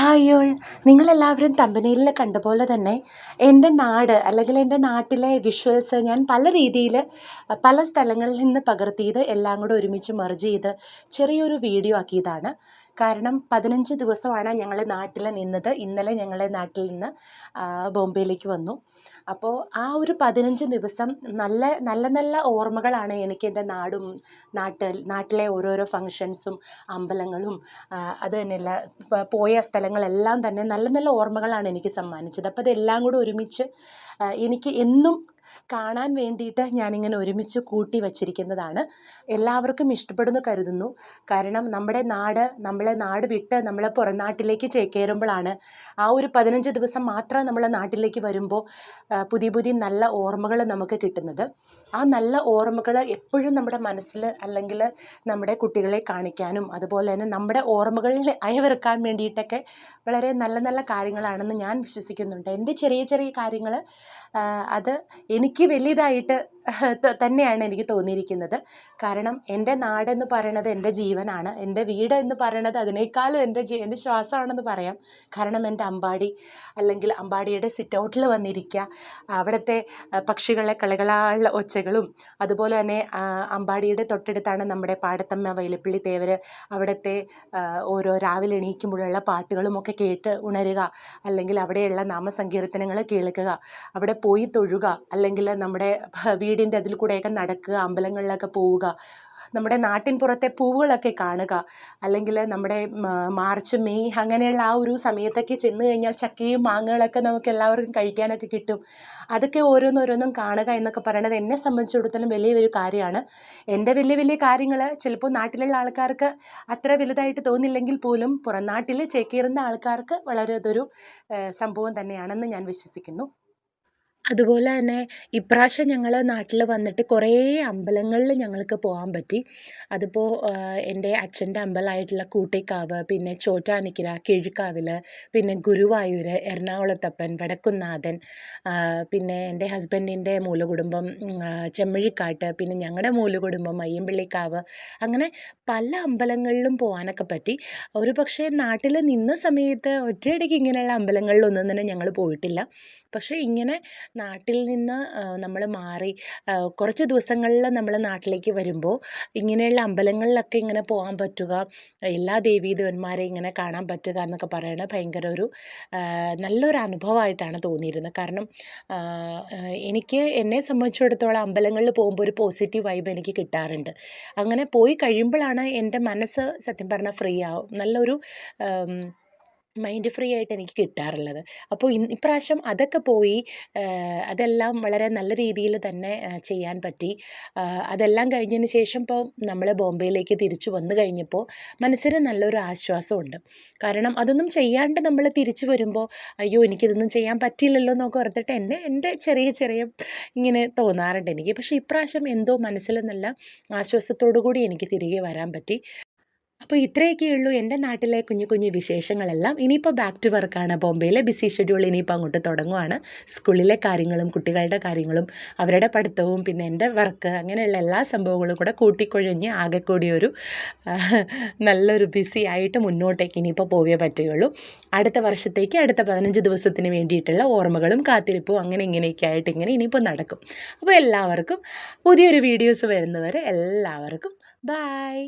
Hi all. നിങ്ങളെല്ലാവരും കണ്ട പോലെ തന്നെ എന്റെ നാട് അല്ലെങ്കിൽ എന്റെ നാട്ടിലെ വിഷ്വൽസ് ഞാൻ പല രീതിയിൽ പല സ്ഥലങ്ങളിൽ നിന്ന് പകർത്തിയത് എല്ലാം കൂടെ ഒരുമിച്ച് മെർജ് ചെയ്ത് ചെറിയൊരു വീഡിയോ ആക്കിയതാണ്. കാരണം പതിനഞ്ച് ദിവസമാണ് ഞങ്ങൾ നാട്ടിൽ നിന്നത്. ഇന്നലെ ഞങ്ങളെ നാട്ടിൽ നിന്ന് ബോംബെയിലേക്ക് വന്നു. അപ്പോൾ ആ ഒരു പതിനഞ്ച് ദിവസം നല്ല നല്ല നല്ല ഓർമ്മകളാണ് എനിക്ക് എന്റെ നാടും നാട്ടിൽ നാട്ടിലെ ഓരോരോ ഫങ്ഷൻസും അമ്പലങ്ങളും അത് തന്നെയല്ല പോയ സ്ഥലങ്ങളെല്ലാം തന്നെ നല്ല നല്ല ഓർമ്മകളാണ് എനിക്ക് സമ്മാനിച്ചത്. അപ്പോൾ അതെല്ലാം കൂടെ ഒരുമിച്ച് എനിക്ക് എന്നും കാണാൻ വേണ്ടിയിട്ട് ഞാനിങ്ങനെ ഒരുമിച്ച് കൂട്ടി വച്ചിരിക്കുന്നതാണ്. എല്ലാവർക്കും ഇഷ്ടപ്പെടുന്നു കരുതുന്നു. കാരണം നമ്മുടെ നാട് നമ്മളെ നാട് വിട്ട് നമ്മൾ പുറം നാട്ടിലേക്ക് ചേക്കേറുമ്പോഴാണ് ആ ഒരു പതിനഞ്ച് ദിവസം മാത്രം നമ്മൾ നാട്ടിലേക്ക് വരുമ്പോൾ പുതിയ പുതിയ നല്ല ഓർമ്മകൾ നമുക്ക് കിട്ടുന്നത്. ആ നല്ല ഓർമ്മകൾ എപ്പോഴും നമ്മുടെ മനസ്സിൽ അല്ലെങ്കിൽ നമ്മുടെ കുട്ടികളെ കാണിക്കാനും അതുപോലെ തന്നെ നമ്മുടെ ഓർമ്മകളിൽ അയവിറക്കാൻ വേണ്ടിയിട്ടൊക്കെ വളരെ നല്ല നല്ല കാര്യങ്ങളാണെന്ന് ഞാൻ വിശ്വസിക്കുന്നുണ്ട്. എന്റെ ചെറിയ ചെറിയ കാര്യങ്ങൾ അത് എനിക്ക് വലിയതായിട്ട് തന്നെയാണ് എനിക്ക് തോന്നിയിരിക്കുന്നത്. കാരണം എന്റെ നാടെന്ന് പറയണത് എന്റെ ജീവനാണ്. എന്റെ വീട് എന്ന് പറയണത് അതിനേക്കാളും എന്റെ ജീ എന്റെ ശ്വാസമാണെന്ന് പറയാം. കാരണം എന്റെ അമ്പാടി അല്ലെങ്കിൽ അമ്പാടിയുടെ സിറ്റൗട്ടിൽ വന്നിരിക്കുക അവിടുത്തെ പക്ഷികളെ കളകളാളുള്ള ഒച്ചകളും അതുപോലെ തന്നെ അമ്പാടിയുടെ തൊട്ടടുത്താണ് നമ്മുടെ പാടത്തമ്മ വൈലപ്പിള്ളി തേവർ അവിടുത്തെ ഓരോ രാവിലെ എണീക്കുമ്പോഴുള്ള പാട്ടുകളുമൊക്കെ കേട്ട് ഉണരുക. അല്ലെങ്കിൽ അവിടെയുള്ള നാമസങ്കീർത്തനങ്ങൾ കേൾക്കുക. അവിടെ പോയി തൊഴുക. അല്ലെങ്കിൽ നമ്മുടെ വീടിന്റെ അതിൽ കൂടെയൊക്കെ നടക്കുക അമ്പലങ്ങളിലൊക്കെ പോവുക നമ്മുടെ നാട്ടിൻ പുറത്തെ പൂവുകളൊക്കെ കാണുക അല്ലെങ്കിൽ നമ്മുടെ മാർച്ച് മെയ് അങ്ങനെയുള്ള ആ ഒരു സമയത്തൊക്കെ ചെന്ന് കഴിഞ്ഞാൽ ചക്കയും മാങ്ങകളൊക്കെ നമുക്ക് എല്ലാവർക്കും കഴിക്കാനൊക്കെ കിട്ടും. അതൊക്കെ ഓരോന്നോരോന്നും കാണുക എന്നൊക്കെ പറയുന്നത് എന്നെ സംബന്ധിച്ചിടത്തോളം വലിയൊരു കാര്യമാണ്. എന്റെ വലിയ വലിയ കാര്യങ്ങൾ ചിലപ്പോൾ നാട്ടിലുള്ള ആൾക്കാർക്ക് അത്ര വലുതായിട്ട് തോന്നില്ലെങ്കിൽ പോലും പുറം നാട്ടിൽ ചേക്കേറുന്ന ആൾക്കാർക്ക് വളരെ അതൊരു സംഭവം തന്നെയാണെന്ന് ഞാൻ വിശ്വസിക്കുന്നു. അതുപോലെ തന്നെ ഇപ്രാവശ്യം ഞങ്ങൾ നാട്ടിൽ വന്നിട്ട് കുറേ അമ്പലങ്ങളിൽ ഞങ്ങൾക്ക് പോകാൻ പറ്റി. അതിപ്പോൾ എന്റെ അച്ഛന്റെ അമ്പലമായിട്ടുള്ള കൂട്ടിക്കാവ് പിന്നെ ചോറ്റാനിക്കര കിഴുക്കാവിൽ പിന്നെ ഗുരുവായൂർ എറണാകുളത്തപ്പൻ വടക്കുന്നാഥൻ പിന്നെ എന്റെ ഹസ്ബൻഡിന്റെ മൂലകുടുംബം ചെമ്മഴിക്കാട്ട് പിന്നെ ഞങ്ങളുടെ മൂലകുടുംബം അയ്യമ്പള്ളിക്കാവ് അങ്ങനെ പല അമ്പലങ്ങളിലും പോകാനൊക്കെ പറ്റി. ഒരു പക്ഷേ നാട്ടിൽ നിന്ന സമയത്ത് ഒറ്റയടിക്ക് ഇങ്ങനെയുള്ള അമ്പലങ്ങളിലൊന്നും തന്നെ ഞങ്ങൾ പോയിട്ടില്ല. പക്ഷേ ഇങ്ങനെ നാട്ടിൽ നിന്ന് നമ്മൾ മാറി കുറച്ച് ദിവസങ്ങളിൽ നമ്മൾ നാട്ടിലേക്ക് വരുമ്പോൾ ഇങ്ങനെയുള്ള അമ്പലങ്ങളിലൊക്കെ ഇങ്ങനെ പോകാൻ പറ്റുക എല്ലാ ദേവീദേവന്മാരെ ഇങ്ങനെ കാണാൻ പറ്റുക എന്നൊക്കെ പറയുന്നത് ഭയങ്കര ഒരു നല്ലൊരു അനുഭവമായിട്ടാണ് തോന്നിയിരുന്നത്. കാരണം എനിക്ക് എന്നെ സംബന്ധിച്ചിടത്തോളം അമ്പലങ്ങളിൽ പോകുമ്പോൾ ഒരു പോസിറ്റീവ് വൈബ് എനിക്ക് കിട്ടാറുണ്ട്. അങ്ങനെ പോയി കഴിയുമ്പോഴാണ് എന്റെ മനസ്സ് സത്യം പറഞ്ഞാൽ ഫ്രീ ആവും. നല്ലൊരു മൈൻഡ് ഫ്രീ ആയിട്ട് എനിക്ക് കിട്ടാറുള്ളത്. അപ്പോൾ ഇപ്രാവശ്യം അതൊക്കെ പോയി അതെല്ലാം വളരെ നല്ല രീതിയിൽ തന്നെ ചെയ്യാൻ പറ്റി. അതെല്ലാം കഴിഞ്ഞതിന് ശേഷം ഇപ്പോൾ നമ്മൾ ബോംബെയിലേക്ക് തിരിച്ചു വന്നു കഴിഞ്ഞപ്പോൾ മനസ്സിന് നല്ലൊരു ആശ്വാസമുണ്ട്. കാരണം അതൊന്നും ചെയ്യാണ്ട് നമ്മൾ തിരിച്ചു വരുമ്പോൾ അയ്യോ എനിക്കിതൊന്നും ചെയ്യാൻ പറ്റില്ലല്ലോ എന്നൊക്കെ ഓർത്തിട്ട് എന്നെ എന്റെ ചെറിയ ചെറിയ ഇങ്ങനെ തോന്നാറുണ്ട് എനിക്ക്. പക്ഷേ ഇപ്രാവശ്യം എന്തോ മനസ്സിൽ നല്ല ആശ്വാസത്തോടു കൂടി എനിക്ക് തിരികെ വരാൻ പറ്റി. അപ്പോൾ ഇത്രയൊക്കെയുള്ളൂ എന്റെ നാട്ടിലെ കുഞ്ഞു കുഞ്ഞു വിശേഷങ്ങളെല്ലാം. ഇനിയിപ്പോൾ ബാക്ക് ടു വർക്കാണ് ബോംബെയിലെ ബിസി ഷെഡ്യൂൾ ഇനിയിപ്പോൾ അങ്ങോട്ട് തുടങ്ങുവാണ്. സ്കൂളിലെ കാര്യങ്ങളും കുട്ടികളുടെ കാര്യങ്ങളും അവരുടെ പഠിത്തവും പിന്നെ എന്റെ വർക്ക് അങ്ങനെയുള്ള എല്ലാ സംഭവങ്ങളും കൂടെ കൂട്ടിക്കൊഴിഞ്ഞ് ആകെ കൂടി ഒരു നല്ലൊരു ബിസി ആയിട്ട് മുന്നോട്ടേക്ക് ഇനിയിപ്പോൾ പോവേ പറ്റുകയുള്ളൂ. അടുത്ത വർഷത്തേക്ക് അടുത്ത പതിനഞ്ച് ദിവസത്തിന് വേണ്ടിയിട്ടുള്ള ഓർമ്മകളും കാത്തിരിപ്പും അങ്ങനെ ഇങ്ങനെയൊക്കെ ആയിട്ട് ഇങ്ങനെ ഇനിയിപ്പോൾ നടക്കും. അപ്പോൾ എല്ലാവർക്കും പുതിയൊരു വീഡിയോസ് വരുന്നവരെ എല്ലാവർക്കും ബായ്